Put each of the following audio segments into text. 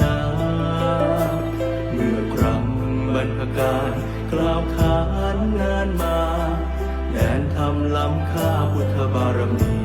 นา เมื่อครั้งบรรพการกล่าวขานนานมาแดนทำลำค่าพุทธบารมี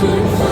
祝福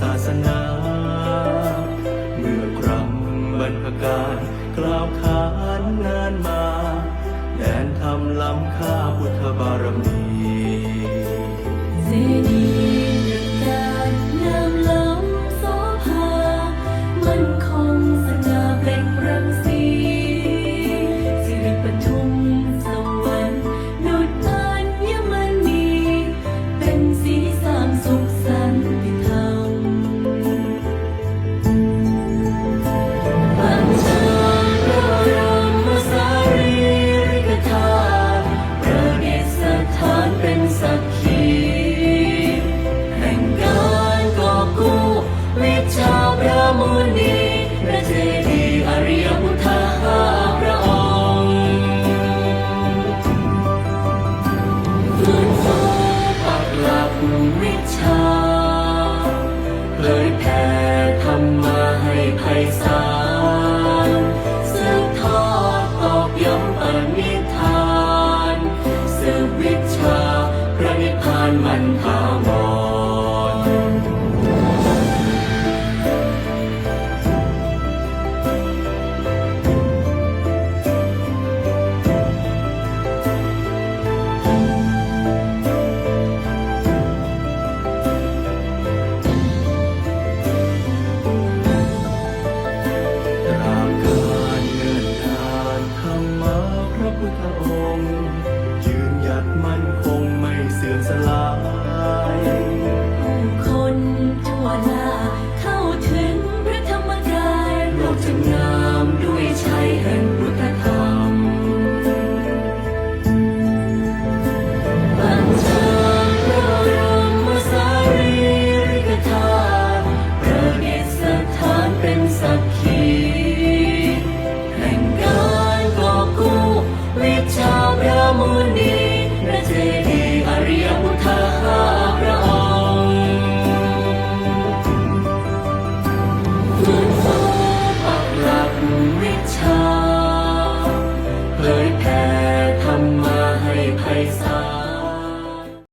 ศาสนา เมื่อครั้งบรรพกาลกล่าวคา